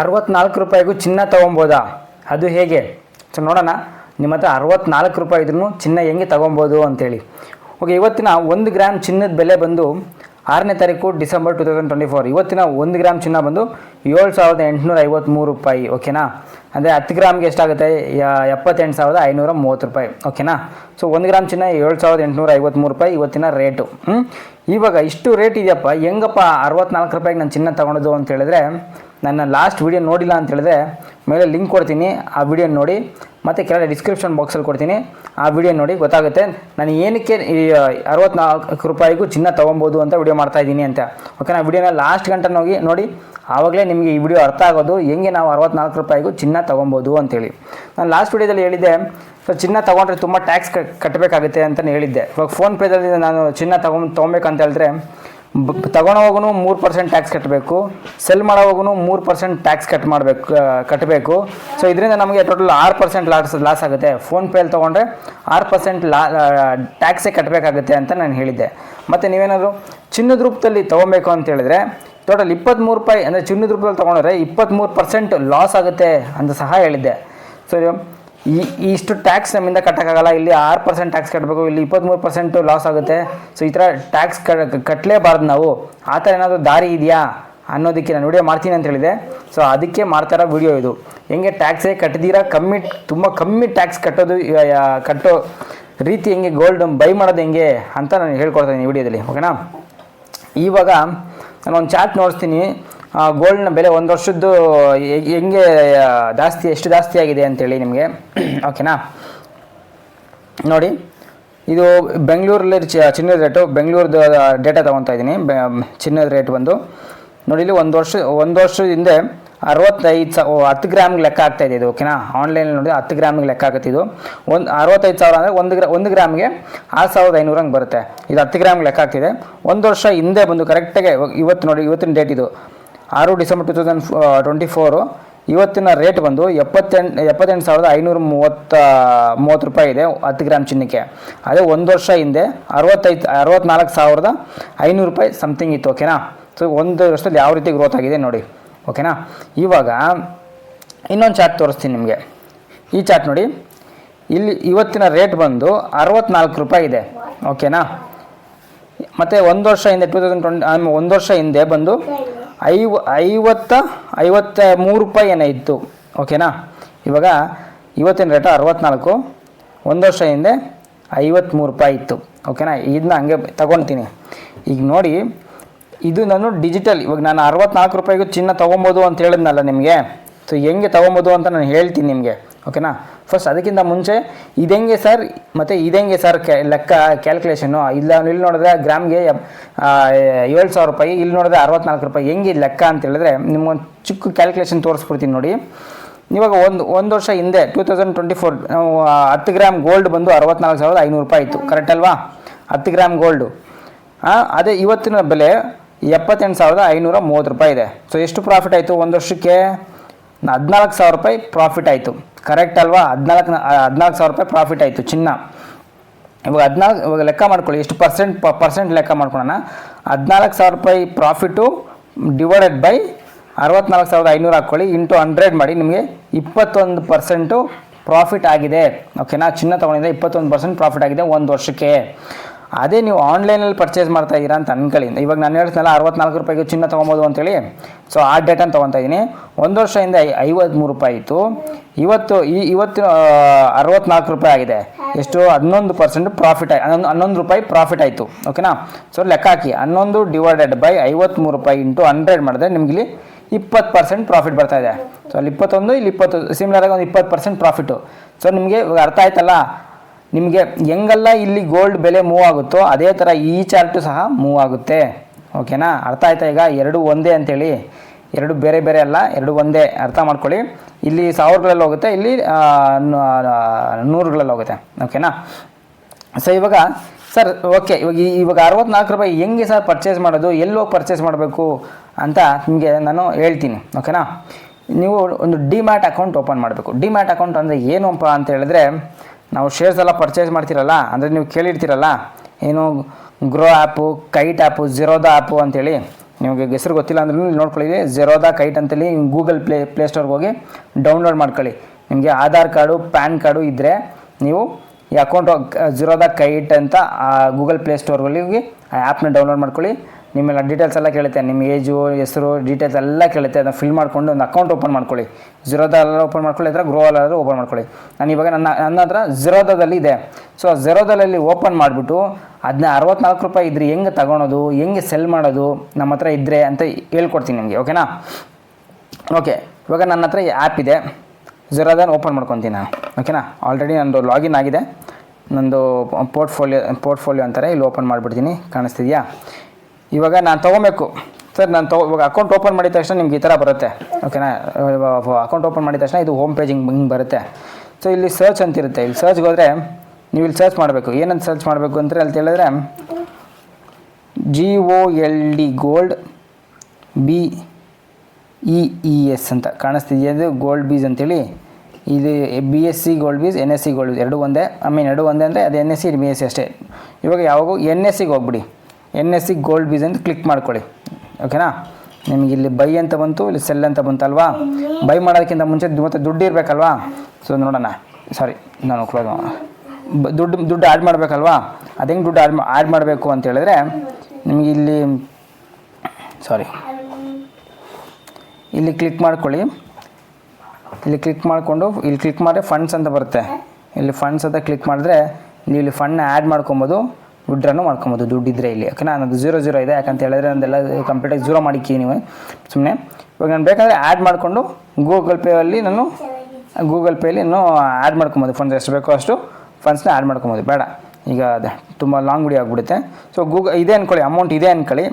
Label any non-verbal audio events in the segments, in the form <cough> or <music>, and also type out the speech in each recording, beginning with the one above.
ಅರವತ್ನಾಲ್ಕು ರೂಪಾಯಿಗೂ ಚಿನ್ನ ತೊಗೊಬೋದಾ? ಅದು ಹೇಗೆ? ಸೊ ನೋಡೋಣ. ನಿಮ್ಮ ಹತ್ರ ಅರವತ್ನಾಲ್ಕು ರೂಪಾಯಿ ಇದ್ರೂ ಚಿನ್ನ ಹೆಂಗೆ ತೊಗೊಬೋದು ಅಂತೇಳಿ. ಓಕೆ, ಇವತ್ತಿನ ಒಂದು ಗ್ರಾಮ್ ಚಿನ್ನದ ಬೆಲೆ ಬಂದು ಆರನೇ ತಾರೀಕು December two thousand twenty four. ಇವತ್ತಿನ ಒಂದು ಗ್ರಾಮ್ ಚಿನ್ನ ಬಂದು ಏಳು ಸಾವಿರದ ಎಂಟುನೂರ ಐವತ್ತ್ಮೂರು ರೂಪಾಯಿ, ಓಕೆನಾ? ಅಂದರೆ ಹತ್ತು ಗ್ರಾಮ್ಗೆ ಎಷ್ಟಾಗುತ್ತೆ? ಎಪ್ಪತ್ತೆಂಟು ಸಾವಿರದ ಐನೂರ ಮೂವತ್ತು ರೂಪಾಯಿ, ಓಕೆನಾ? ಸೊ ಒಂದು ಗ್ರಾಮ್ ಚಿನ್ನ ಏಳು ಸಾವಿರದ ಎಂಟುನೂರ ಐವತ್ತ್ಮೂರು ರೂಪಾಯಿ ಇವತ್ತಿನ ರೇಟು. ಇವಾಗ ಇಷ್ಟು ರೇಟ್ ಇದೆಯಪ್ಪ, ಹೆಂಗಪ್ಪ ಅರವತ್ನಾಲ್ಕು ರೂಪಾಯಿಗೆ ನಾನು ಚಿನ್ನ ತೊಗೊಳೋದು ಅಂತ ಹೇಳಿದ್ರೆ ನನ್ನ ಲಾಸ್ಟ್ ವಿಡಿಯೋ ನೋಡಿಲ್ಲ ಅಂತ ಹೇಳಿದ್ರೆ ಮೇಲೆ ಲಿಂಕ್ ಕೊಡ್ತೀನಿ. ಆ ವಿಡಿಯೋ ನೋಡಿ, ಮತ್ತು ಕೆಳಗಡೆ ಡಿಸ್ಕ್ರಿಪ್ಷನ್ ಬಾಕ್ಸಲ್ಲಿ ಕೊಡ್ತೀನಿ. ಆ ವಿಡಿಯೋ ನೋಡಿ ಗೊತ್ತಾಗುತ್ತೆ. ನಾನು ಏನಕ್ಕೆ ಈ ಅರವತ್ನಾಲ್ಕು ರೂಪಾಯಿಗೂ ಚಿನ್ನ ತೊಗೊಬೋದು ಅಂತ ವಿಡಿಯೋ ಮಾಡ್ತಾ ಅಂತ. ಅಂತ ಓಕೆನಾ ವಿಡಿಯೋನ ಲಾಸ್ಟ್ ಗಂಟೆ ಹೋಗಿ ನೋಡಿ, ಆವಾಗಲೇ ನಿಮಗೆ ಈ ವಿಡಿಯೋ ಅರ್ಥ ಆಗೋದು. ಹೆಂಗೆ ನಾವು ಅರವತ್ನಾಲ್ಕು ರೂಪಾಯಿಗೂ ಚಿನ್ನ ತೊಗೊಬೋದು ಅಂತೇಳಿ ನಾನು ಲಾಸ್ಟ್ ವಿಡಿಯೋದಲ್ಲಿ ಹೇಳಿದ್ದೆ ಸೊ ಚಿನ್ನ ತೊಗೊಂಡ್ರೆ ತುಂಬ ಟ್ಯಾಕ್ಸ್ ಕಟ್ಟಬೇಕಾಗುತ್ತೆ ಅಂತಲೇ ಹೇಳಿದ್ದೆ. ಇವಾಗ ಫೋನ್ಪೇದಲ್ಲಿ ನಾನು ಚಿನ್ನ ತೊಗೊಂಡು, ತೊಗೊಬೇಕಂತ ಹೇಳಿದ್ರೆ ತಗೊಳೋವಾಗೂ ಮೂರು ಪರ್ಸೆಂಟ್ ಟ್ಯಾಕ್ಸ್ ಕಟ್ಟಬೇಕು ಸೆಲ್ ಮಾಡೋವಾಗೂ ಮೂರು ಪರ್ಸೆಂಟ್ ಟ್ಯಾಕ್ಸ್ ಕಟ್ ಮಾಡಬೇಕು ಕಟ್ಟಬೇಕು ಸೊ ಇದರಿಂದ ನಮಗೆ ಟೋಟಲ್ ಆರು ಪರ್ಸೆಂಟ್ ಲಾಸ್ ಲಾಸ್ ಆಗುತ್ತೆ. ಫೋನ್ಪೇಲಿ ತೊಗೊಂಡ್ರೆ ಆರು ಪರ್ಸೆಂಟ್ ಲಾ ಟ್ಯಾಕ್ಸೇ ಕಟ್ಟಬೇಕಾಗುತ್ತೆ ಅಂತ ನಾನು ಹೇಳಿದ್ದೆ. ಮತ್ತು ನೀವೇನಾದರೂ ಚಿನ್ನದ ರೂಪದಲ್ಲಿ ತೊಗೊಬೇಕು ಅಂತ ಹೇಳಿದ್ರೆ, ಟೋಟಲ್ ಇಪ್ಪತ್ತ್ಮೂರು ರೂಪಾಯಿ, ಅಂದರೆ ಚಿನ್ನದ ರೂಪದಲ್ಲಿ ತೊಗೊಂಡ್ರೆ ಇಪ್ಪತ್ತ್ಮೂರು ಪರ್ಸೆಂಟ್ ಲಾಸ್ ಆಗುತ್ತೆ ಅಂತ ಸಹ ಹೇಳಿದ್ದೆ. ಸೊ ಈ ಇಷ್ಟು ಟ್ಯಾಕ್ಸ್ ನಮ್ಮಿಂದ ಕಟ್ಟೋಕ್ಕಾಗಲ್ಲ. ಇಲ್ಲಿ ಆರು ಪರ್ಸೆಂಟ್ ಟ್ಯಾಕ್ಸ್ ಕಟ್ಟಬೇಕು ಇಲ್ಲಿ ಇಪ್ಪತ್ತ್ಮೂರು ಪರ್ಸೆಂಟು ಲಾಸ್ ಆಗುತ್ತೆ. ಸೊ ಈ ಥರ ಟ್ಯಾಕ್ಸ್ ಕಟ್ಟಲೇಬಾರ್ದು ನಾವು. ಆ ಥರ ಏನಾದರೂ ದಾರಿ ಇದೆಯಾ ಅನ್ನೋದಕ್ಕೆ ನಾನು ವಿಡಿಯೋ ಮಾಡ್ತೀನಿ ಅಂತ ಹೇಳಿದೆ. ಸೊ ಅದಕ್ಕೆ ಮಾಡ್ತಾರ ವಿಡಿಯೋ ಇದು. ಹೆಂಗೆ ಟ್ಯಾಕ್ಸೇ ಕಟ್ಟದಿರ? ಕಮ್ಮಿ, ತುಂಬ ಕಮ್ಮಿ ಟ್ಯಾಕ್ಸ್ ಕಟ್ಟೋದು ಕಟ್ಟೋ ರೀತಿ ಹೆಂಗೆ ಗೋಲ್ಡ್ ಬೈ ಮಾಡೋದು ಹೆಂಗೆ ಅಂತ ನಾನು ಹೇಳ್ಕೊಡ್ತೀನಿ ವಿಡಿಯೋದಲ್ಲಿ ಓಕೆನಾ ಇವಾಗ ನಾನು ಒಂದು ಚಾರ್ಟ್ ನೋಡಿಸ್ತೀನಿ. ಗೋಲ್ಡ್ನ ಬೆಲೆ ಒಂದು ವರ್ಷದ್ದು ಹೆಂಗೆ ಜಾಸ್ತಿ, ಎಷ್ಟು ಜಾಸ್ತಿ ಆಗಿದೆ ಅಂತೇಳಿ ನಿಮಗೆ. <clears throat> ಓಕೆನಾ? ನೋಡಿ, ಇದು ಬೆಂಗಳೂರಲ್ಲಿ ಚಿನ್ನದ ರೇಟು, ಬೆಂಗಳೂರದ ಡೇಟಾ ತೊಗೊತಾ ಇದ್ದೀನಿ. ಚಿನ್ನದ ರೇಟ್ ಬಂದು. ನೋಡಿ, ಇಲ್ಲಿ ಒಂದು ವರ್ಷ, ಒಂದು ವರ್ಷದ ಹಿಂದೆ ಅರವತ್ತೈದು ಸಾ ಹತ್ತು ಗ್ರಾಮ್ಗೆ ಲೆಕ್ಕ ಆಗ್ತಾ ಇದೆ ಇದು, ಓಕೆನಾ? ಆನ್ಲೈನಲ್ಲಿ ನೋಡಿ, ಹತ್ತು ಗ್ರಾಮಿಗೆ ಲೆಕ್ಕ ಆಗುತ್ತೆ ಇದು. ಒಂದು, ಅರವತ್ತೈದು ಸಾವಿರ ಅಂದರೆ ಒಂದು ಗ್ರಾ, ಒಂದು ಗ್ರಾಮ್ಗೆ ಆರು ಸಾವಿರದ ಐನೂರು ಹಂಗೆ ಬರುತ್ತೆ. ಇದು ಹತ್ತು ಗ್ರಾಮ್ಗೆ ಲೆಕ್ಕ ಆಗ್ತಿದೆ. ಒಂದು ವರ್ಷ ಹಿಂದೆ ಬಂದು ಕರೆಕ್ಟಾಗಿ ಇವತ್ತು ನೋಡಿ, ಇವತ್ತಿನ ಡೇಟ್ ಇದು. ಆರು December two thousand twenty four ಇವತ್ತಿನ ರೇಟ್ ಬಂದು ಎಪ್ಪತ್ತೆಂಟು ಎಪ್ಪತ್ತೆಂಟು ಸಾವಿರದ ಐನೂರ ಮೂವತ್ತ, ಮೂವತ್ತು ರೂಪಾಯಿ ಇದೆ ಹತ್ತು ಗ್ರಾಮ್ ಚಿನ್ನಕ್ಕೆ ಅದೇ ಒಂದು ವರ್ಷ ಹಿಂದೆ ಅರವತ್ತೈದು, ಅರವತ್ನಾಲ್ಕು ಸಾವಿರದ ಐನೂರು ರೂಪಾಯಿ ಸಮಥಿಂಗ್ ಇತ್ತು ಓಕೆನಾ ಸೊ ಒಂದು ವರ್ಷದಲ್ಲಿ ಯಾವ ರೀತಿ ಗ್ರೋತ್ ಆಗಿದೆ ನೋಡಿ ಓಕೆನಾ ಇವಾಗ ಇನ್ನೊಂದು ಚಾರ್ಟ್ ತೋರಿಸ್ತೀನಿ ನಿಮಗೆ. ಈ ಚಾರ್ಟ್ ನೋಡಿ, ಇಲ್ಲಿ ಇವತ್ತಿನ ರೇಟ್ ಬಂದು ಅರವತ್ನಾಲ್ಕು ರೂಪಾಯಿ ಇದೆ ಓಕೆನಾ ಮತ್ತು ಒಂದು ವರ್ಷ ಹಿಂದೆ ಟೂ ತೌಸಂಡ್ ಟ್ವೆಂಟಿ ಒಂದು ವರ್ಷ ಹಿಂದೆ ಬಂದು ಐವ, ಐವತ್ತ ಐವತ್ತ ಮೂರು ರೂಪಾಯಿ ಏನೋ ಇತ್ತು. ಓಕೆನಾ ಇವಾಗ ಇವತ್ತಿನ ರೇಟ ಅರವತ್ನಾಲ್ಕು. ಒಂದು ವರ್ಷ ಹಿಂದೆ ಐವತ್ತ್ಮೂರು ರೂಪಾಯಿ ಇತ್ತು. ಓಕೆನಾ ಇದನ್ನ ಹಂಗೆ ತಗೊಳ್ತೀನಿ ಈಗ ನೋಡಿ, ಇದು ನಾನು ಡಿಜಿಟಲ್ ಇವಾಗ ನಾನು ಅರವತ್ನಾಲ್ಕು ರೂಪಾಯಿಗೂ ಚಿನ್ನ ತೊಗೊಬೋದು ಅಂತ ಹೇಳಿದ್ನಲ್ಲ ನಿಮಗೆ. ಸೊ ಹೆಂಗೆ ತೊಗೊಬೋದು ಅಂತ ನಾನು ಹೇಳ್ತೀನಿ ನಿಮಗೆ. ಓಕೆನಾ ಫಸ್ಟ್ ಅದಕ್ಕಿಂತ ಮುಂಚೆ, ಇದೆಂಗೆ ಸರ್ ಮತ್ತು ಇದೆಂಗೆ ಸರ್ ಕ್ಯಾ ಲೆಕ್ಕ ಕ್ಯಾಲ್ಕುಲೇಷನ್ನು ಇಲ್ಲ, ಇಲ್ಲಿ ನೋಡಿದ್ರೆ ಗ್ರಾಮ್ಗೆ ಏಳು ಸಾವಿರ ರೂಪಾಯಿ, ಇಲ್ಲಿ ನೋಡಿದ್ರೆ ಅರವತ್ನಾಲ್ಕು ರೂಪಾಯಿ. ಹೆಂಗೆ ಇದು ಲೆಕ್ಕ ಅಂತ ಹೇಳಿದ್ರೆ, ನಿಮ್ಗೊಂದು ಚಿಕ್ಕ ಕ್ಯಾಲ್ಕುಲೇಷನ್ ತೋರಿಸ್ಬಿಡ್ತೀನಿ ನೋಡಿ. ಇವಾಗ ಒಂದು ಒಂದು ವರ್ಷ ಹಿಂದೆ ಟೂ ತೌಸಂಡ್ ಟ್ವೆಂಟಿ ಫೋರ್ ಹತ್ತು ಗ್ರಾಮ್ ಗೋಲ್ಡ್ ಬಂದು ಅರವತ್ನಾಲ್ಕು ಸಾವಿರದ ಐನೂರು ರೂಪಾಯಿ ಇತ್ತು ಕರೆಕ್ಟ್ ಅಲ್ವಾ? ಹತ್ತು ಗ್ರಾಮ್ ಗೋಲ್ಡು ಅದೇ ಇವತ್ತಿನ ಬೆಲೆ ಎಪ್ಪತ್ತೆಂಟು ಸಾವಿರದ ಐನೂರ ಮೂವತ್ತು ರೂಪಾಯಿ ಇದೆ. ಸೊ ಎಷ್ಟು ಪ್ರಾಫಿಟ್ ಆಯಿತು ಒಂದು ವರ್ಷಕ್ಕೆ? ಹದಿನಾಲ್ಕು ಸಾವಿರ ರೂಪಾಯಿ ಪ್ರಾಫಿಟ್ ಆಯಿತು. ಕರೆಕ್ಟ್ ಅಲ್ವಾ? ಹದಿನಾಲ್ಕು ಹದಿನಾಲ್ಕು ಸಾವಿರ ರೂಪಾಯಿ ಪ್ರಾಫಿಟ್ ಆಯಿತು, ಚಿನ್ನ. ಇವಾಗ ಹದಿನಾಲ್ಕು ಇವಾಗ ಲೆಕ್ಕ ಮಾಡ್ಕೊಳ್ಳಿ, ಎಷ್ಟು ಪರ್ಸೆಂಟ್ ಪರ್ಸೆಂಟ್ ಲೆಕ್ಕ ಮಾಡ್ಕೊಳ್ಳೋಣ. ಹದಿನಾಲ್ಕು ಸಾವಿರ ರೂಪಾಯಿ ಪ್ರಾಫಿಟು ಡಿವೈಡೆಡ್ ಬೈ ಅರವತ್ನಾಲ್ಕು ಸಾವಿರದ ಐನೂರು ಹಾಕ್ಕೊಳ್ಳಿ ಇಂಟು ಹಂಡ್ರೆಡ್ ಮಾಡಿ, ನಿಮಗೆ ಇಪ್ಪತ್ತೊಂದು ಪರ್ಸೆಂಟು ಪ್ರಾಫಿಟ್ ಆಗಿದೆ. ಓಕೆನಾ ಚಿನ್ನ ತೊಗೊಂಡಿದ್ದೆ ಇಪ್ಪತ್ತೊಂದು ಪರ್ಸೆಂಟ್ ಪ್ರಾಫಿಟ್ ಆಗಿದೆ ಒಂದು ವರ್ಷಕ್ಕೆ. ಅದೇ ನೀವು ಆನ್ಲೈನಲ್ಲಿ ಪರ್ಚೇಸ್ ಮಾಡ್ತಾ ಇದ್ದೀರಾ ಅಂತ ಅನ್ಕೊಳ್ಳಿ ಇವಾಗ ನಾನು ಹೇಳ್ತೀನಲ್ಲ ಅರವತ್ನಾಲ್ಕು ರೂಪಾಯಿಗೆ ಚಿನ್ನ ತೊಗೊಬೋದು ಅಂತೇಳಿ. ಸೊ ಆ ಡೇಟನ್ನು ತೊಗೊತಾ ಇದ್ದೀನಿ. ಒಂದು ವರ್ಷದಿಂದ ಐವತ್ತ್ಮೂರು ರೂಪಾಯಿ ಇತ್ತು ಇವತ್ತು ಈ ಇವತ್ತು ಅರವತ್ನಾಲ್ಕು ರೂಪಾಯಿ ಆಗಿದೆ. ಎಷ್ಟು? ಹನ್ನೊಂದು ಪರ್ಸೆಂಟ್ ಪ್ರಾಫಿಟ್ ಆಯ್ತು ಹನ್ನೊಂದು ಹನ್ನೊಂದು ರೂಪಾಯಿ ಪ್ರಾಫಿಟ್ ಆಯಿತು. ಓಕೆನಾ ಸೊ ಲೆಕ್ಕ ಹಾಕಿ. ಹನ್ನೊಂದು ಡಿವೈಡೆಡ್ ಬೈ ಐವತ್ತ್ಮೂರು ರೂಪಾಯಿ ಇಂಟು ಹಂಡ್ರೆಡ್ ಮಾಡಿದ್ರೆ ನಿಮಗೆ ಇಲ್ಲಿ ಇಪ್ಪತ್ತು ಪರ್ಸೆಂಟ್ ಪ್ರಾಫಿಟ್ ಬರ್ತಾ ಇದೆ. ಸೊ ಅಲ್ಲಿ ಇಪ್ಪತ್ತೊಂದು, ಇಲ್ಲಿ ಇಪ್ಪತ್ತು ಸಿಮಿಲರಾಗಿ ಒಂದು ಇಪ್ಪತ್ತು ಪರ್ಸೆಂಟ್ ಪ್ರಾಫಿಟು ಸೊ ನಿಮಗೆ ಅರ್ಥ ಆಯ್ತಲ್ಲ? ನಿಮಗೆ ಹೆಂಗಲ್ಲ ಇಲ್ಲಿ ಗೋಲ್ಡ್ ಬೆಲೆ ಮೂವ್ ಆಗುತ್ತೋ ಅದೇ ಥರ ಈ ಚಾರ್ಟು ಸಹ ಮೂವ್ ಆಗುತ್ತೆ. ಓಕೆನಾ ಅರ್ಥ ಆಯ್ತಾ ಈಗ? ಎರಡು ಒಂದೇ ಅಂತೇಳಿ. ಎರಡು ಬೇರೆ ಬೇರೆ ಅಲ್ಲ, ಎರಡು ಒಂದೇ. ಅರ್ಥ ಮಾಡ್ಕೊಳ್ಳಿ. ಇಲ್ಲಿ ಸಾವಿರಗಳಲ್ಲಿ ಹೋಗುತ್ತೆ, ಇಲ್ಲಿ ನೂರುಗಳಲ್ಲಿ ಹೋಗುತ್ತೆ. ಓಕೆನಾ ಸೊ ಇವಾಗ ಸರ್ ಓಕೆ ಇವಾಗ ಇವಾಗ ಅರವತ್ನಾಲ್ಕು ರೂಪಾಯಿ ಹೆಂಗೆ ಸರ್ ಪರ್ಚೇಸ್ ಮಾಡೋದು? ಎಲ್ಲಿ ಹೋಗಿ ಪರ್ಚೇಸ್ ಮಾಡಬೇಕು? ಅಂತ ನಿಮಗೆ ನಾನು ಹೇಳ್ತೀನಿ. ಓಕೆನಾ ನೀವು ಒಂದು ಡಿಮ್ಯಾಟ್ ಅಕೌಂಟ್ ಓಪನ್ ಮಾಡಬೇಕು. ಡಿಮ್ಯಾಟ್ ಅಕೌಂಟ್ ಅಂದರೆ ಏನಪ್ಪ ಅಂತ ಹೇಳಿದ್ರೆ ನಾವು ಶೇರ್ಸ್ ಎಲ್ಲ ಪರ್ಚೇಸ್ ಮಾಡ್ತಿರಲ್ಲ, ಅಂದರೆ ನೀವು ಕೇಳಿರ್ತೀರಲ್ಲ, ಏನು Groww app Kite app Zerodha app ಅಂತೇಳಿ, ನಿಮಗೆ ಹೆಸರು ಗೊತ್ತಿಲ್ಲ ಅಂದ್ರೂ ನೋಡ್ಕೊಳ್ಳಿ ಝೀರೋದ ಕೈಟ್ ಅಂತೇಳಿ ಗೂಗಲ್ ಪ್ಲೇ ಪ್ಲೇಸ್ಟೋರ್ಗೆ ಹೋಗಿ ಡೌನ್ಲೋಡ್ ಮಾಡ್ಕೊಳ್ಳಿ. ನಿಮಗೆ ಆಧಾರ್ ಕಾರ್ಡು, ಪ್ಯಾನ್ ಕಾರ್ಡು ಇದ್ದರೆ ನೀವು ಈ ಅಕೌಂಟ್ ಝೀರೋದ ಕೈಟ್ ಅಂತ ಗೂಗಲ್ ಪ್ಲೇಸ್ಟೋರ್ಗೆ ಹೋಗಿ ಆ ಆ್ಯಪ್ನ ಡೌನ್ಲೋಡ್ ಮಾಡ್ಕೊಳ್ಳಿ. ನಿಮ್ಮೆಲ್ಲ ಡೀಟೇಲ್ಸ್ ಎಲ್ಲ ಕೇಳುತ್ತೆ. ನಿಮ್ಮ ಏಜು ಹೆಸರು ಡೀಟೇಲ್ಸ್ ಎಲ್ಲ ಕೇಳುತ್ತೆ. ಅದನ್ನು ಫಿಲ್ ಮಾಡ್ಕೊಂಡು ಒಂದು ಅಕೌಂಟ್ ಓಪನ್ ಮಾಡ್ಕೊಳ್ಳಿ. ಜಿರೋದಲ್ಲಿ ಓಪನ್ ಮಾಡ್ಕೊಳ್ಳಿ ಅಥವಾ ಗ್ರೋವಲ್ಲಾದರೂ ಓಪನ್ ಮಾಡ್ಕೊಳ್ಳಿ. ನಾನು ಇವಾಗ ನನ್ನ ನನ್ನ ಹತ್ರ ಜಿರೋದಲ್ಲಿ ಇದೆ. ಸೊ ಜಿರೋದಲ್ಲಿ ಓಪನ್ ಮಾಡಿಬಿಟ್ಟು ಅದನ್ನ ಅರವತ್ನಾಲ್ಕು ರೂಪಾಯಿ ಇದ್ರೆ ಹೆಂಗೆ ತಗೊಳೋದು, ಹೆಂಗೆ ಸೆಲ್ ಮಾಡೋದು, ನಮ್ಮ ಹತ್ರ ಇದ್ದರೆ ಅಂತ ಹೇಳ್ಕೊಡ್ತೀನಿ ನಿಮಗೆ ಓಕೆನಾ ಓಕೆ ಇವಾಗ ನನ್ನ ಹತ್ರ ಈ ಆ್ಯಪ್ ಇದೆ. ಝೀರೋದನ್ನು ಓಪನ್ ಮಾಡ್ಕೊತೀನಿ ನಾನು ಓಕೆನಾ ಆಲ್ರೆಡಿ ನನ್ನದು ಲಾಗಿನ್ ಆಗಿದೆ. ನಂದು ಪೋರ್ಟ್ಫೋಲಿಯೋ ಪೋರ್ಟ್ಫೋಲಿಯೋ ಅಂತಾರೆ, ಇಲ್ಲಿ ಓಪನ್ ಮಾಡಿಬಿಡ್ತೀನಿ. ಕಾಣಿಸ್ತಿದೆಯಾ? ಇವಾಗ ನಾನು ತೊಗೊಬೇಕು. ಸರ್, ನಾನು ತಗೋ ಇವಾಗ ಅಕೌಂಟ್ ಓಪನ್ ಮಾಡಿದ ತಕ್ಷಣ ನಿಮ್ಗೆ ಈ ಥರ ಬರುತ್ತೆ. ಓಕೆನಾ ಅಕೌಂಟ್ ಓಪನ್ ಮಾಡಿದ ತಕ್ಷಣ ಇದು ಹೋಮ್ ಪೇಜಿಂಗ್ ಹಿಂಗೆ ಬರುತ್ತೆ. ಸೊ ಇಲ್ಲಿ ಸರ್ಚ್ ಅಂತಿರುತ್ತೆ ಇಲ್ಲಿ ಸರ್ಚ್ಗೆ ಹೋದರೆ ನೀವು ಇಲ್ಲಿ ಸರ್ಚ್ ಮಾಡಬೇಕು. ಏನಂತ ಸರ್ಚ್ ಮಾಡಬೇಕು ಅಂತ ಅಲ್ಲಿ ಹೇಳಿದ್ರೆ G O L D gold B E E S ಅಂತ ಕಾಣಿಸ್ತಿದೆಯಾ ಅದು ಗೋಲ್ಡ್ ಬೀಸ್ ಅಂತೇಳಿ. ಇದು B S C gold bees N S C gold bees ಎರಡು ಒಂದೇ ಐ ಮೀನ್ ಎರಡು ಒಂದೇ ಅಂದರೆ ಅದು N S C B S C ಅಷ್ಟೇ. ಇವಾಗ ಯಾವಾಗೂ ಎನ್ ಎಸ್ ಸಿಗೆ ಹೋಗ್ಬಿಡಿ. N S C gold bees ಅಂತ ಕ್ಲಿಕ್ ಮಾಡ್ಕೊಳ್ಳಿ. ಓಕೆನಾ ನಿಮಗೆ ಇಲ್ಲಿ ಬೈ ಅಂತ ಬಂತು, ಇಲ್ಲಿ ಸೆಲ್ ಅಂತ ಬಂತಲ್ವಾ ಬೈ ಮಾಡೋದಕ್ಕಿಂತ ಮುಂಚೆ ಮತ್ತೆ ದುಡ್ಡು ಇರಬೇಕಲ್ವಾ? ಸೊ ನೋಡೋಣ. ಸಾರಿ ನಾನು ಕ್ಲೋಸ್ ದುಡ್ಡು ದುಡ್ಡು ಆ್ಯಡ್ ಮಾಡಬೇಕಲ್ವಾ? ಅದು ಹೆಂಗೆ ದುಡ್ಡು ಆ್ಯಡ್ ಆ್ಯಡ್ ಮಾಡಬೇಕು ಅಂತ ಹೇಳಿದ್ರೆ, ನಿಮಗೆ ಇಲ್ಲಿ ಸಾರಿ ಇಲ್ಲಿ ಕ್ಲಿಕ್ ಮಾಡ್ಕೊಳ್ಳಿ. ಇಲ್ಲಿ ಕ್ಲಿಕ್ ಮಾಡಿಕೊಂಡು, ಇಲ್ಲಿ ಕ್ಲಿಕ್ ಮಾಡಿದ್ರೆ ಫಂಡ್ಸ್ ಅಂತ ಬರುತ್ತೆ. ಇಲ್ಲಿ ಫಂಡ್ಸ್ ಅಂತ ಕ್ಲಿಕ್ ಮಾಡಿದ್ರೆ, ನೀವು ಇಲ್ಲಿ ಫಂಡ್ನ ಆ್ಯಡ್ ಮಾಡ್ಕೊಬೋದು. ವಿಡ್ರಾನು ಮಾಡ್ಕೊಬೋದು ದುಡ್ಡಿದ್ರೆ ಇಲ್ಲಿ. ಯಾಕಂದ್ರೆ ನಾನು ಜೀರೋ ಜೀರೋ ಇದೆ. ಯಾಕಂತ ಹೇಳಿದ್ರೆ ನಂದೆಲ್ಲ ಕಂಪ್ಲೀಟಾಗಿ ಜೀರೋ ಮಾಡಿಕ್ಕಿ ನೀವು ಸುಮ್ಮನೆ ಇವಾಗ ನಾನು ಬೇಕಾದರೆ ಆ್ಯಡ್ ಮಾಡಿಕೊಂಡು ಗೂಗಲ್ ಪೇಯಲ್ಲಿ ನಾನು ಗೂಗಲ್ ಪೇಯಲ್ಲಿ ನಾನು ಆ್ಯಡ್ ಮಾಡ್ಕೊಬೋದು. ಫಂಡ್ಸ್ ಎಷ್ಟು ಬೇಕೋ ಅಷ್ಟು ಫಂಡ್ಸ್ನ ಆ್ಯಡ್ ಮಾಡ್ಕೊಬೋದು. ಬೇಡ. ಈಗ ಅದೇ, ತುಂಬ ಲಾಂಗ್ ವಿಡಿಯೋ ಆಗಿಬಿಡುತ್ತೆ. ಸೊ ಗೂಗಲ್ ಇದೆ ಅಂದ್ಕೊಳ್ಳಿ ಅಮೌಂಟ್ ಇದೆ ಅಂದ್ಕೊಳ್ಳಿ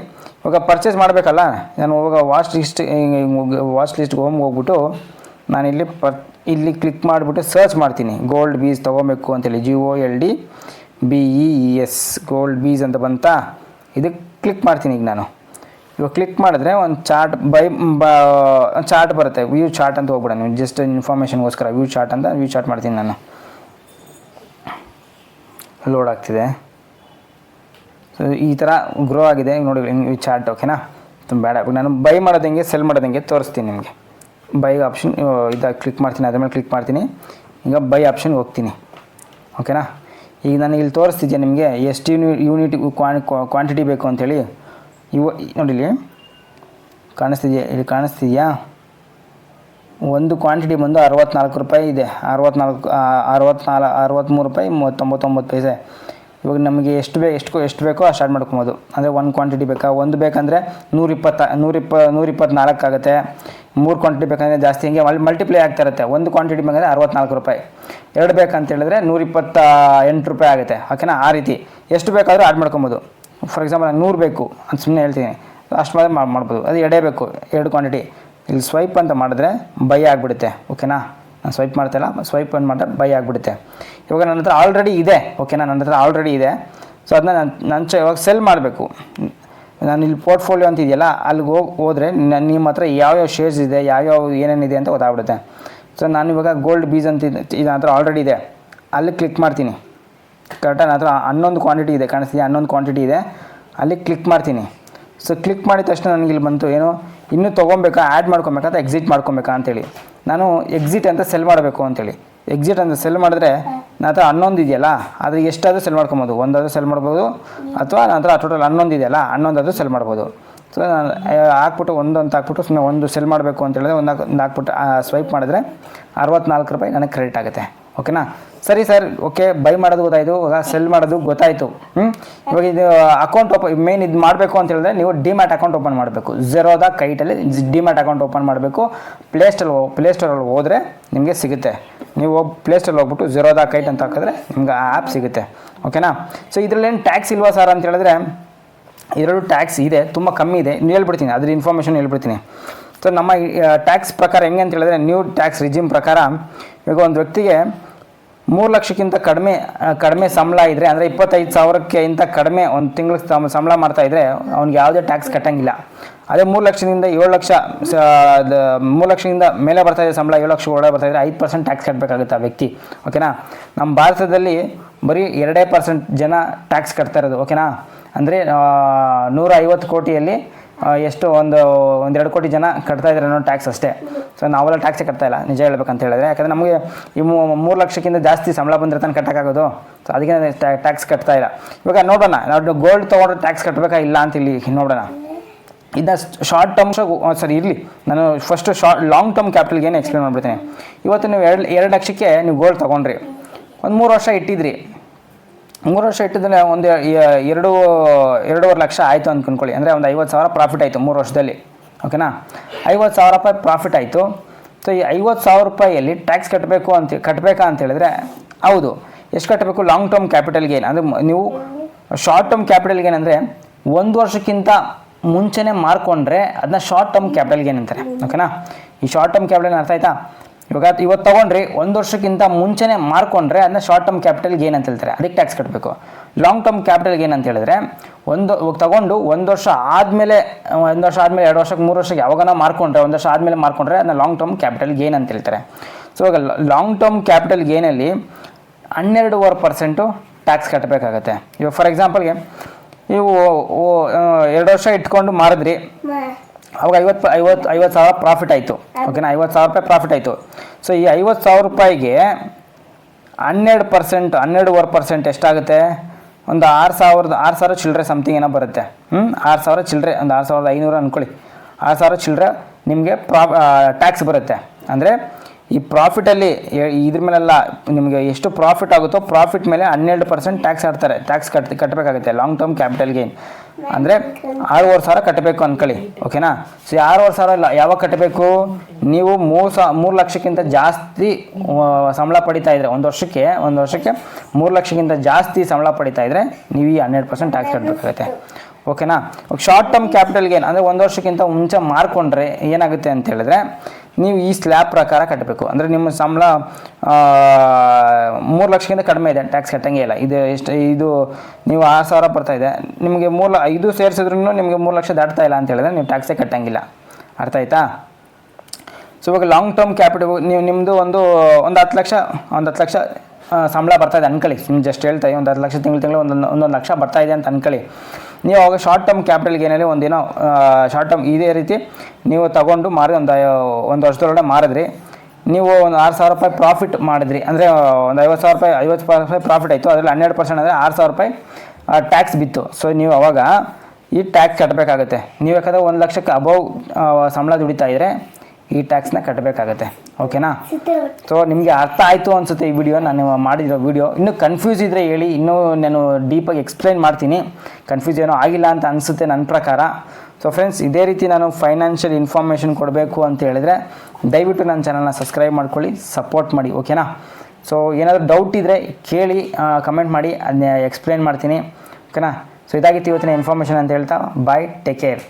ಇವಾಗ ಪರ್ಚೇಸ್ ಮಾಡಬೇಕಲ್ಲ. ನಾನು ಇವಾಗ ವಾಚ್ ಲಿಸ್ಟ್ ವಾಚ್ ಲಿಸ್ಟ್ಗೆ ಹೋಮ್ ಹೋಗ್ಬಿಟ್ಟು ನಾನು ಇಲ್ಲಿ ಪರ್, ಇಲ್ಲಿ ಕ್ಲಿಕ್ ಮಾಡಿಬಿಟ್ಟು ಸರ್ಚ್ ಮಾಡ್ತೀನಿ. ಗೋಲ್ಡ್ ಬೀಸ್ ತೊಗೋಬೇಕು ಅಂತೇಳಿ. G O L D B E S gold bees ಅಂತ ಬಂತಾ? ಇದಕ್ಕೆ ಕ್ಲಿಕ್ ಮಾಡ್ತೀನಿ ಈಗ ನಾನು. ಇವಾಗ ಕ್ಲಿಕ್ ಮಾಡಿದ್ರೆ ಒಂದು ಚಾರ್ಟ್ ಬೈ ಬ ಚಾರ್ಟ್ ಬರುತ್ತೆ. ವ್ಯೂ ಚಾರ್ಟ್ ಅಂತ ಹೋಗ್ಬಿಡ ನೀವು ಜಸ್ಟ್ ಇನ್ಫಾರ್ಮೇಷನ್ಗೋಸ್ಕರ ವ್ಯೂ ಚಾರ್ಟ್ ಅಂತ ವ್ಯೂ ಚಾರ್ಟ್ ಮಾಡ್ತೀನಿ ನಾನು. ಲೋಡ್ ಆಗ್ತಿದೆ. ಸೊ ಈ ಥರ ಗ್ರೋ ಆಗಿದೆ. ನೋಡಿ ಈ ಚಾರ್ಟ್ ಓಕೆನಾ ತುಂಬ ಬೇಡ. ನಾನು ಬೈ ಮಾಡೋದು ಹೆಂಗೆ ಸೆಲ್ ಮಾಡೋದು ಹೆಂಗೆ ತೋರಿಸ್ತೀನಿ ನಿಮಗೆ. ಬೈ ಆಪ್ಷನ್ ಇದಾಗ ಕ್ಲಿಕ್ ಮಾಡ್ತೀನಿ. ಅದ್ರ ಮೇಲೆ ಕ್ಲಿಕ್ ಮಾಡ್ತೀನಿ. ಈಗ ಬೈ ಆಪ್ಷನ್ಗೆ ಹೋಗ್ತೀನಿ. ಓಕೆನಾ ಈಗ ನಾನು ಇಲ್ಲಿ ತೋರಿಸ್ತಿದ್ದೆ ನಿಮಗೆ? ಎಷ್ಟು ಯೂನಿ ಯೂನಿಟ್ ಕ್ವಾಂಟಿಟಿ ಬೇಕು ಅಂಥೇಳಿ ಇವ ನೋಡಿಲಿ ಕಾಣಿಸ್ತಿದೆಯಾ? ಇಲ್ಲಿ ಕಾಣಿಸ್ತಿದೆಯಾ? ಒಂದು ಕ್ವಾಂಟಿಟಿ ಬಂದು ಅರವತ್ನಾಲ್ಕು ರೂಪಾಯಿ ಇದೆ. ಅರವತ್ನಾಲ್ಕು ಅರವತ್ನಾಲ್ಕು ಅರವತ್ತ್ಮೂರು ರೂಪಾಯಿ ಮೂವತ್ತೊಂಬತ್ತೊಂಬತ್ತು ಪೈಸೆ. ಇವಾಗ ನಮಗೆ ಎಷ್ಟು ಬೇ ಎಷ್ಟು ಎಷ್ಟು ಬೇಕೋ ಅಷ್ಟು ಸ್ಟಾರ್ಟ್ ಮಾಡ್ಕೊಬೋದು. ಅಂದರೆ ಒಂದು ಕ್ವಾಂಟಿಟಿ ಬೇಕಾ? ಒಂದು ಬೇಕಂದರೆ ನೂರಿಪ್ಪತ್ತ ನೂರಿಪ್ಪ ನೂರಿಪ್ಪತ್ನಾಲ್ಕು ಆಗುತ್ತೆ. ಮೂರು ಕ್ವಾಂಟಿಟಿ ಬೇಕಂದರೆ ಜಾಸ್ತಿ ಹಿಂಗೆ ಮಲ್ ಮಲ್ಟಿಪ್ಲೈ ಆಗ್ತಾ ಇರುತ್ತೆ. ಒಂದು ಕ್ವಾಂಟಿಟಿ ಬೇಕಂದರೆ ಅರವತ್ನಾಲ್ಕು ರೂಪಾಯಿ. ಎರಡು ಬೇಕಂತ ಹೇಳಿದ್ರೆ ನೂರಿಪ್ಪತ್ತ ಎಂಟು ರೂಪಾಯಿ ಆಗುತ್ತೆ. ಓಕೆನಾ ಆ ರೀತಿ. ಎಷ್ಟು ಬೇಕಾದರೂ ಆಡ್ ಮಾಡ್ಕೊಬೋದು. ಫಾರ್ ಎಕ್ಸಾಂಪಲ್ ನೂರು ಬೇಕು ಅಂತ ಸುಮ್ಮನೆ ಹೇಳ್ತೀನಿ. ಅಷ್ಟು ಮಾತ್ರ ಮಾ- ಮಾಡ್ಬೋದು. ಅದು ಎಡೆ ಬೇಕು. ಎರಡು ಕ್ವಾಂಟಿಟಿ ಇಲ್ಲಿ ಸ್ವೈಪ್ ಅಂತ ಮಾಡಿದ್ರೆ ಬೈ ಆಗಿಬಿಡುತ್ತೆ. ಓಕೆನಾ ನಾನು ಸ್ವೈಪ್ ಮಾಡ್ತಾಯಿಲ್ಲ ಸ್ವೈಪ್ ಅಂತ ಮಾಡಿದ್ರೆ ಬೈ ಆಗಿಬಿಡುತ್ತೆ. ಇವಾಗ ನನ್ನ ಹತ್ರ ಆಲ್ರೆಡಿ ಇದೆ ಓಕೆನಾ ನನ್ನ ಹತ್ರ ಆಲ್ರೆಡಿ ಇದೆ. ಸೊ ಅದನ್ನ ನಾನು ನಾನು ಇವಾಗ ಸೆಲ್ ಮಾಡಬೇಕು. ನಾನು ಇಲ್ಲಿ ಪೋರ್ಟ್ಫೋಲಿಯೋ ಅಂತ ಇದೆಯಲ್ಲ, ಅಲ್ಲಿಗೆ ಹೋಗಿ, ಹೋದರೆ ನನ್ನ ನಿಮ್ಮ ಹತ್ರ ಯಾವ್ಯಾವ ಶೇರ್ಸ್ ಇದೆ, ಯಾವ್ಯಾವ ಏನೇನಿದೆ ಅಂತ ಗೊತ್ತಾಗ್ಬಿಡುತ್ತೆ. ಸೊ ನಾನು ಇವಾಗ ಗೋಲ್ಡ್ ಬೀಸ್ ಅಂತ ಇದೆ ಹತ್ರ ಆಲ್ರೆಡಿ ಇದೆ. ಅಲ್ಲಿ ಕ್ಲಿಕ್ ಮಾಡ್ತೀನಿ. ಕರೆಕ್ಟಾಗಿ ನನ್ನ ಹತ್ರ ಹನ್ನೊಂದು ಕ್ವಾಂಟಿಟಿ ಇದೆ ಕಾಣಿಸ್ತಿದೆ ಹನ್ನೊಂದು ಕ್ವಾಂಟಿಟಿ ಇದೆ. ಅಲ್ಲಿ ಕ್ಲಿಕ್ ಮಾಡ್ತೀನಿ. ಸೊ ಕ್ಲಿಕ್ ಮಾಡಿದ ತಕ್ಷಣ ನನಗೆ ಇಲ್ಲಿ ಬಂತು, ಏನು? ಇನ್ನೂ ತೊಗೊಬೇಕಾ ಆ್ಯಡ್ ಮಾಡ್ಕೊಬೇಕಾ, ಅಥವಾ ಎಕ್ಸಿಟ್ ಮಾಡ್ಕೊಬೇಕಾ ಅಂತೇಳಿ. ನಾನು ಎಕ್ಸಿಟ್ ಅಂತ ಸೆಲ್ ಮಾಡಬೇಕು ಅಂತೇಳಿ. ಎಕ್ಸಿಟ್ ಅಂತ ಸೆಲ್ ಮಾಡಿದ್ರೆ ನಂತರ ಹತ್ರ ಹನ್ನೊಂದು ಇದೆಯಲ್ಲ ಆದರೆ ಎಷ್ಟಾದರೂ ಸೆಲ್ ಮಾಡ್ಕೊಬೋದು. ಒಂದಾದರೂ ಸೆಲ್ ಮಾಡ್ಬೋದು ಅಥವಾ ನಂತರ ಟೋಟಲ್ ಹನ್ನೊಂದು ಇದೆಯಲ್ಲ ಹನ್ನೊಂದಾದರೂ ಸೆಲ್ ಮಾಡ್ಬೋದು. ಸೊ ನಾನು ಹಾಕ್ಬಿಟ್ಟು ಒಂದು ಅಂತ ಹಾಕ್ಬಿಟ್ಟು ಸುಮ್ಮನೆ ಒಂದು ಸೆಲ್ ಮಾಡಬೇಕು ಅಂತ ಹೇಳಿದ್ರೆ ಒಂದು ಹಾಕ್ಬಿಟ್ಟು ಸ್ವೈಪ್ ಮಾಡಿದ್ರೆ ಅರವತ್ನಾಲ್ಕು ರೂಪಾಯಿ ನನಗೆ ಕ್ರೆಡಿಟ್ ಆಗುತ್ತೆ. ಓಕೆನಾ? ಸರಿ ಸರ್, ಓಕೆ ಬೈ ಮಾಡೋದು ಗೊತ್ತಾಯಿತು, ಇವಾಗ ಸೆಲ್ ಮಾಡೋದು ಗೊತ್ತಾಯಿತು. ಹ್ಞೂ ಇವಾಗ ಇದು ಅಕೌಂಟ್ ಓಪನ್ ಮೇನ್ ಇದು ಮಾಡಬೇಕು ಅಂತ ಹೇಳಿದ್ರೆ ನೀವು ಡಿಮ್ಯಾಟ್ ಅಕೌಂಟ್ ಓಪನ್ ಮಾಡಬೇಕು. ಝೆರೋದ ಕೈಟಲ್ಲಿ ಡಿಮ್ಯಾಟ್ ಅಕೌಂಟ್ ಓಪನ್ ಮಾಡಬೇಕು. ಪ್ಲೇಸ್ಟಲ್ಲಿ ಪ್ಲೇಸ್ಟೋರಲ್ಲಿ ಹೋದರೆ ನಿಮಗೆ ಸಿಗುತ್ತೆ. ನೀವು ಪ್ಲೇಸ್ಟಲ್ಲಿ ಹೋಗ್ಬಿಟ್ಟು ಝೆರೋದ ಕೈಟ್ ಅಂತ ಹಾಕಿದ್ರೆ ನಿಮ್ಗೆ ಆ ಆ್ಯಪ್ ಸಿಗುತ್ತೆ. ಓಕೆನಾ? ಸೊ ಇದರಲ್ಲಿ ಏನು ಟ್ಯಾಕ್ಸ್ ಇಲ್ವಾ ಸರ್ ಅಂತ ಹೇಳಿದ್ರೆ, ಎರಡು ಟ್ಯಾಕ್ಸ್ ಇದೆ, ತುಂಬ ಕಮ್ಮಿ ಇದೆ. ಹೇಳ್ಬಿಡ್ತೀನಿ, ಅದ್ರ ಇನ್ಫಾರ್ಮೇಷನ್ ಹೇಳ್ಬಿಡ್ತೀನಿ. ಸೊ ನಮ್ಮ ಟ್ಯಾಕ್ಸ್ ಪ್ರಕಾರ ಹೆಂಗೆ ಅಂತ ಹೇಳಿದ್ರೆ ನ್ಯೂ ಟ್ಯಾಕ್ಸ್ ರಿಜಿಮ್ ಪ್ರಕಾರ, ಈಗ ಒಂದು ವ್ಯಕ್ತಿಗೆ ಮೂರು ಲಕ್ಷಕ್ಕಿಂತ ಕಡಿಮೆ ಕಡಿಮೆ ಸಂಬಳ ಇದ್ದರೆ ಅಂದರೆ ಇಪ್ಪತ್ತೈದು ಸಾವಿರಕ್ಕೆ ಇಂತ ಕಡಿಮೆ ಒಂದು ತಿಂಗಳು ಸಂಬಳ ಮಾಡ್ತಾ ಇದ್ದರೆ ಅವ್ನಿಗೆ ಯಾವುದೇ ಟ್ಯಾಕ್ಸ್ ಕಟ್ಟಂಗಿಲ್ಲ. ಅದೇ ಮೂರು ಲಕ್ಷದಿಂದ ಏಳು ಲಕ್ಷ ಮೂರು ಲಕ್ಷದಿಂದ ಮೇಲೆ ಬರ್ತಾ ಇದೆ ಸಂಬಳ ಏಳು ಲಕ್ಷ ಒಳಗೆ ಬರ್ತಾ ಇದ್ದರೆ ಐದು ಪರ್ಸೆಂಟ್ ಟ್ಯಾಕ್ಸ್ ಕಟ್ಟಬೇಕಾಗುತ್ತೆ ಆ ವ್ಯಕ್ತಿ. ಓಕೆನಾ? ನಮ್ಮ ಭಾರತದಲ್ಲಿ ಬರೀ ಎರಡೇ ಪರ್ಸೆಂಟ್ ಜನ ಟ್ಯಾಕ್ಸ್ ಕಟ್ತಾ ಇರೋದು, ಓಕೆನಾ? ಅಂದರೆ ನೂರ ಐವತ್ತು ಕೋಟಿಯಲ್ಲಿ ಎಷ್ಟು ಒಂದು, ಒಂದೆರಡು ಕೋಟಿ ಜನ ಕಟ್ತಾ ಇದ್ದಾರೆ ಅನ್ನೋ ಟ್ಯಾಕ್ಸ್ ಅಷ್ಟೇ. ಸೊ ನಾವೆಲ್ಲ ಟ್ಯಾಕ್ಸೇ ಕಟ್ತಾ ಇಲ್ಲ, ನಿಜ ಹೇಳ್ಬೇಕಂತ ಹೇಳಿದ್ರೆ. ಯಾಕಂದರೆ ನಮಗೆ ಈ ಮೂರು ಲಕ್ಷಕ್ಕಿಂತ ಜಾಸ್ತಿ ಸಂಬಳ ಬಂದರೆ ತಾನು ಕಟ್ಟೋಕ್ಕಾಗೋದು ಸೊ ಅದಕ್ಕೆ ಟ್ಯಾಕ್ಸ್ ಕಟ್ತಾ ಇಲ್ಲ. ಇವಾಗ ನೋಡೋಣ, ನಾವು ಗೋಲ್ಡ್ ತೊಗೊಂಡ್ರೆ ಟ್ಯಾಕ್ಸ್ ಕಟ್ಟಬೇಕಾ ಇಲ್ಲ ಅಂತ ಇಲ್ಲಿ ನೋಡೋಣ. ಇದನ್ನ ಶಾರ್ಟ್ ಟರ್ಮ್ ಸರಿ ಇರಲಿ. ನಾನು ಫಸ್ಟು ಶಾರ್ಟ್ ಲಾಂಗ್ ಟರ್ಮ್ ಕ್ಯಾಪಿಟಲ್ಗೆ ಏನು ಎಕ್ಸ್ಪ್ಲೇನ್ ಮಾಡ್ಬಿಡ್ತೀನಿ. ಇವತ್ತು ನೀವು ಎರಡು ಎರಡು ಲಕ್ಷಕ್ಕೆ ನೀವು ಗೋಲ್ಡ್ ತೊಗೊಂಡ್ರಿ. ಒಂದು ಮೂರು ವರ್ಷ ಇಟ್ಟಿದ್ರಿ. ಮೂರು ವರ್ಷ ಇಟ್ಟಿದ್ರೆ ಒಂದು ಎರಡು, ಎರಡೂವರೆ ಲಕ್ಷ ಆಯಿತು ಅಂತ ಅನ್ಕೊಳ್ಳಿ ಅಂದರೆ ಒಂದು ಐವತ್ತು ಸಾವಿರ ಪ್ರಾಫಿಟ್ ಆಯಿತು ಮೂರು ವರ್ಷದಲ್ಲಿ. ಓಕೆನಾ ಐವತ್ತು ಸಾವಿರ ರೂಪಾಯಿ ಪ್ರಾಫಿಟ್ ಆಯಿತು. ಸೊ ಈ ಐವತ್ತು ಸಾವಿರ ರೂಪಾಯಿಯಲ್ಲಿ ಟ್ಯಾಕ್ಸ್ ಕಟ್ಟಬೇಕು ಅಂತ ಕಟ್ಟಬೇಕಾ ಅಂತ ಹೇಳಿದ್ರೆ, ಹೌದು. ಎಷ್ಟು ಕಟ್ಟಬೇಕು ಲಾಂಗ್ ಟರ್ಮ್ ಕ್ಯಾಪಿಟಲ್ ಗೇನ್ ಅಂದರೆ ನೀವು ಶಾರ್ಟ್ ಟರ್ಮ್ ಕ್ಯಾಪಿಟಲ್ ಗೇನ್ ಅಂದರೆ ಒಂದು ವರ್ಷಕ್ಕಿಂತ ಮುಂಚೆನೇ ಮಾರ್ಕೊಂಡ್ರೆ ಅದನ್ನ ಶಾರ್ಟ್ ಟರ್ಮ್ ಕ್ಯಾಪಿಟಲ್ ಗೇನ್ ಅಂತಾರೆ. ಓಕೆನಾ ಈ ಶಾರ್ಟ್ ಟರ್ಮ್ ಕ್ಯಾಪಿಟಲ್ ಅರ್ಥ ಆಯ್ತಾ? ಇವಾಗ ಇವತ್ತು ತೊಗೊಂಡ್ರಿ, ಒಂದು ವರ್ಷಕ್ಕಿಂತ ಮುಂಚೆನೇ ಮಾರ್ಕೊಂಡ್ರೆ ಅದನ್ನ ಶಾರ್ಟ್ ಟರ್ಮ್ ಕ್ಯಾಪಿಟಲ್ ಗೇನ್ ಅಂತ ಹೇಳ್ತಾರೆ. ಅದಕ್ಕೆ ಟ್ಯಾಕ್ಸ್ ಕಟ್ಟಬೇಕು ಲಾಂಗ್ ಟರ್ಮ್ ಕ್ಯಾಪಿಟಲ್ ಗೇನ್ ಅಂತ ಹೇಳಿದ್ರೆ, ಒಂದು ಇವಾಗ ತಗೊಂಡು ಒಂದು ವರ್ಷ ಆದಮೇಲೆ, ಒಂದು ವರ್ಷ ಆದಮೇಲೆ, ಎರಡು ವರ್ಷಕ್ಕೆ, ಮೂರು ವರ್ಷಕ್ಕೆ ಯಾವಾಗನ ಮಾರ್ಕೊಂಡ್ರೆ, ಒಂದು ವರ್ಷ ಆದಮೇಲೆ ಮಾರ್ಕೊಂಡ್ರೆ ಅದನ್ನ ಲಾಂಗ್ ಟರ್ಮ್ ಕ್ಯಾಪಿಟಲ್ ಗೇನ್ ಅಂತ ಹೇಳ್ತಾರೆ. ಸೊ ಇವಾಗ ಲಾಂಗ್ ಟರ್ಮ್ ಕ್ಯಾಪಿಟಲ್ ಗೇನಲ್ಲಿ ಹನ್ನೆರಡೂವರೆ ಪರ್ಸೆಂಟು ಟ್ಯಾಕ್ಸ್ ಕಟ್ಟಬೇಕಾಗತ್ತೆ ಇವಾಗ ಫಾರ್ ಎಕ್ಸಾಂಪಲ್ಗೆ ನೀವು ಎರಡು ವರ್ಷ ಇಟ್ಕೊಂಡು ಮಾರಿದ್ರಿ ಅವಾಗ ಐವತ್ತು ಐವತ್ತು ಐವತ್ತು ಸಾವಿರ ಪ್ರಾಫಿಟ್ ಆಯಿತು. ಓಕೆನಾ ಐವತ್ತು ಸಾವಿರ ರೂಪಾಯಿ ಪ್ರಾಫಿಟ್ ಆಯಿತು. ಸೊ ಈ ಐವತ್ತು ಸಾವಿರ ರೂಪಾಯಿಗೆ ಹನ್ನೆರಡು ಪರ್ಸೆಂಟ್ ಹನ್ನೆರಡುವರೆ ಪರ್ಸೆಂಟ್ ಎಷ್ಟಾಗುತ್ತೆ? ಒಂದು ಆರು ಸಾವಿರದ, ಆರು ಸಾವಿರ ಚಿಲ್ಲರೆ ಸಮಥಿಂಗ್ ಏನೋ ಬರುತ್ತೆ. ಹ್ಞೂ ಆರು ಸಾವಿರ ಚಿಲ್ಲರೆ, ಒಂದು ಆರು ಸಾವಿರದ ಐನೂರು ಅಂದ್ಕೊಳ್ಳಿ ಆರು ಸಾವಿರ ಚಿಲ್ಲರೆ ನಿಮಗೆ ಪ್ರಾ ಟ್ಯಾಕ್ಸ್ ಬರುತ್ತೆ. ಅಂದರೆ ಈ ಪ್ರಾಫಿಟಲ್ಲಿ ಇದ್ರ ಮೇಲೆಲ್ಲ ನಿಮಗೆ ಎಷ್ಟು ಪ್ರಾಫಿಟ್ ಆಗುತ್ತೋ ಪ್ರಾಫಿಟ್ ಮೇಲೆ ಹನ್ನೆರಡು ಪರ್ಸೆಂಟ್ ಟ್ಯಾಕ್ಸ್ ಆಡ್ತಾರೆ ಟ್ಯಾಕ್ಸ್ ಕಟ್ ಕಟ್ಟಬೇಕಾಗುತ್ತೆ ಲಾಂಗ್ ಟರ್ಮ್ ಕ್ಯಾಪಿಟಲ್ ಗೇನ್ ಅಂದರೆ ಆರೂವರೆ ಸಾವಿರ ಕಟ್ಟಬೇಕು ಅಂದ್ಕೊಳ್ಳಿ ಓಕೆನಾ ಸೊ ಆರೂವರೆ ಸಾವಿರ ಇಲ್ಲ, ಯಾವಾಗ ಕಟ್ಟಬೇಕು ನೀವು ಮೂರು ಸಾ, ಮೂರು ಲಕ್ಷಕ್ಕಿಂತ ಜಾಸ್ತಿ ಸಂಬಳ ಪಡಿತಾ ಇದ್ರೆ, ಒಂದು ವರ್ಷಕ್ಕೆ ಒಂದು ವರ್ಷಕ್ಕೆ ಮೂರು ಲಕ್ಷಕ್ಕಿಂತ ಜಾಸ್ತಿ ಸಂಬಳ ಪಡಿತಾ ಇದ್ರೆ, ನೀವು ಈ ಹನ್ನೆರಡು ಪರ್ಸೆಂಟ್ ಟ್ಯಾಕ್ಸ್ ಕಟ್ಟಬೇಕಾಗುತ್ತೆ ಓಕೆನಾ? ಶಾರ್ಟ್ ಟರ್ಮ್ ಕ್ಯಾಪಿಟಲ್ ಗೇನ್ ಅಂದರೆ ಒಂದು ವರ್ಷಕ್ಕಿಂತ ಮುಂಚೆ ಮಾರ್ಕೊಂಡ್ರೆ ಏನಾಗುತ್ತೆ ಅಂತ ಹೇಳಿದ್ರೆ ನೀವು ಈ ಸ್ಲ್ಯಾಬ್ ಪ್ರಕಾರ ಕಟ್ಟಬೇಕು ಅಂದರೆ ನಿಮ್ಮ ಸಂಬಳ ಮೂರು ಲಕ್ಷಕ್ಕಿಂತ ಕಡಿಮೆ ಇದೆ ಟ್ಯಾಕ್ಸ್ ಕಟ್ಟಂಗೆ ಇಲ್ಲ. ಇದು ಎಷ್ಟು, ಇದು ನೀವು ಆರು ಸಾವಿರ ಬರ್ತಾ ಇದೆ. ನಿಮಗೆ ಮೂರು ಐದು ಸೇರಿಸಿದ್ರು ನಿಮಗೆ ಮೂರು ಲಕ್ಷ ದಾಟ್ತಾ ಇಲ್ಲ ಅಂತ ಹೇಳಿದ್ರೆ ನೀವು ಟ್ಯಾಕ್ಸೇ ಕಟ್ಟಂಗಿಲ್ಲ. ಅರ್ಥ ಆಯ್ತಾ? ಸೊ ಇವಾಗ ಲಾಂಗ್ ಟರ್ಮ್ ಕ್ಯಾಪಿಟಲ್ ನೀವು ನಿಮ್ಮದು ಒಂದು ಒಂದು ಹತ್ತು ಲಕ್ಷ, ಒಂದು ಹತ್ತು ಲಕ್ಷ ಸಂಬಳ ಬರ್ತಾ ಇದೆ ಅನ್ಕೊಳ್ಳಿ. ಜಸ್ಟ್ ಹೇಳ್ತಾ, ಒಂದು ಹತ್ತು ಲಕ್ಷ ತಿಂಗಳು ತಿಂಗಳು ಒಂದೊಂದು ಒಂದೊಂದು ಲಕ್ಷ ಬರ್ತಾ ಇದೆ ಅಂತ ಅನ್ಕೊಳ್ಳಿ. ನೀವು ಅವಾಗ ಶಾರ್ಟ್ ಟರ್ಮ್ ಕ್ಯಾಪಿಟಲ್ ಗೇನಲ್ಲಿ ಒಂದೇನೋ ಶಾರ್ಟ್ ಟರ್ಮ್ ಇದೇ ರೀತಿ ನೀವು ತಗೊಂಡು ಮಾರಿ ಒಂದು ಒಂದು ವರ್ಷದೊಳಗಡೆ ಮಾರಿದ್ರಿ. ನೀವು ಒಂದು ಆರು ಸಾವಿರ ರೂಪಾಯಿ ಪ್ರಾಫಿಟ್ ಮಾಡಿದ್ರಿ. ಅಂದರೆ ಒಂದು ಐವತ್ತು ಸಾವಿರ ರೂಪಾಯಿ, ಐವತ್ತು ಸಾವಿರ ರೂಪಾಯಿ ಪ್ರಾಫಿಟ್ ಆಯಿತು. ಅದರಲ್ಲಿ ಹನ್ನೆರಡು ಪರ್ಸೆಂಟ್ ಅಂದರೆ ಆರು ಸಾವಿರ ರೂಪಾಯಿ ಟ್ಯಾಕ್ಸ್ ಬಿತ್ತು. ಸೊ ನೀವು ಅವಾಗ ಈ ಟ್ಯಾಕ್ಸ್ ಕಟ್ಟಬೇಕಾಗುತ್ತೆ ನೀವು ಯಾಕಂದರೆ ಒಂದು ಲಕ್ಷಕ್ಕೆ ಅಬೌವ್ ಸಂಬಳ ದುಡಿತಾ ಇದ್ದರೆ ಈ ಟ್ಯಾಕ್ಸ್ನ ಕಟ್ಟಬೇಕಾಗತ್ತೆ ಓಕೆನಾ ಸೊ ನಿಮಗೆ ಅರ್ಥ ಆಯಿತು ಅನಿಸುತ್ತೆ ಈ ವಿಡಿಯೋ ನಾನು ಮಾಡಿರೋ ವಿಡಿಯೋ ಇನ್ನೂ ಕನ್ಫ್ಯೂಸ್ ಇದ್ದರೆ ಹೇಳಿ ಇನ್ನೂ ನಾನು ಡೀಪಾಗಿ ಎಕ್ಸ್ಪ್ಲೈನ್ ಮಾಡ್ತೀನಿ. ಕನ್ಫ್ಯೂಸ್ ಏನೋ ಆಗಿಲ್ಲ ಅಂತ ಅನಿಸುತ್ತೆ ನನ್ನ ಪ್ರಕಾರ. ಸೊ ಫ್ರೆಂಡ್ಸ್ ಇದೇ ರೀತಿ ನಾನು ಫೈನಾನ್ಷಿಯಲ್ ಇನ್ಫಾರ್ಮೇಷನ್ ಕೊಡಬೇಕು ಅಂತ ಹೇಳಿದ್ರೆ ದಯವಿಟ್ಟು ನನ್ನ ಚಾನಲ್ನ ಸಬ್ಸ್ಕ್ರೈಬ್ ಮಾಡ್ಕೊಳ್ಳಿ ಸಪೋರ್ಟ್ ಮಾಡಿ ಓಕೆನಾ ಸೊ ಏನಾದರೂ ಡೌಟ್ ಇದ್ದರೆ ಕೇಳಿ ಕಮೆಂಟ್ ಮಾಡಿ ಅದನ್ನ ಎಕ್ಸ್ಪ್ಲೈನ್ ಮಾಡ್ತೀನಿ. ಓಕೆನಾ ಸೊ ಇದಾಗಿತ್ತು ಇವತ್ತಿನ ಇನ್ಫಾರ್ಮೇಷನ್ ಅಂತ ಹೇಳ್ತಾ ಬಾಯ್ ಟೇಕ್ ಕೇರ್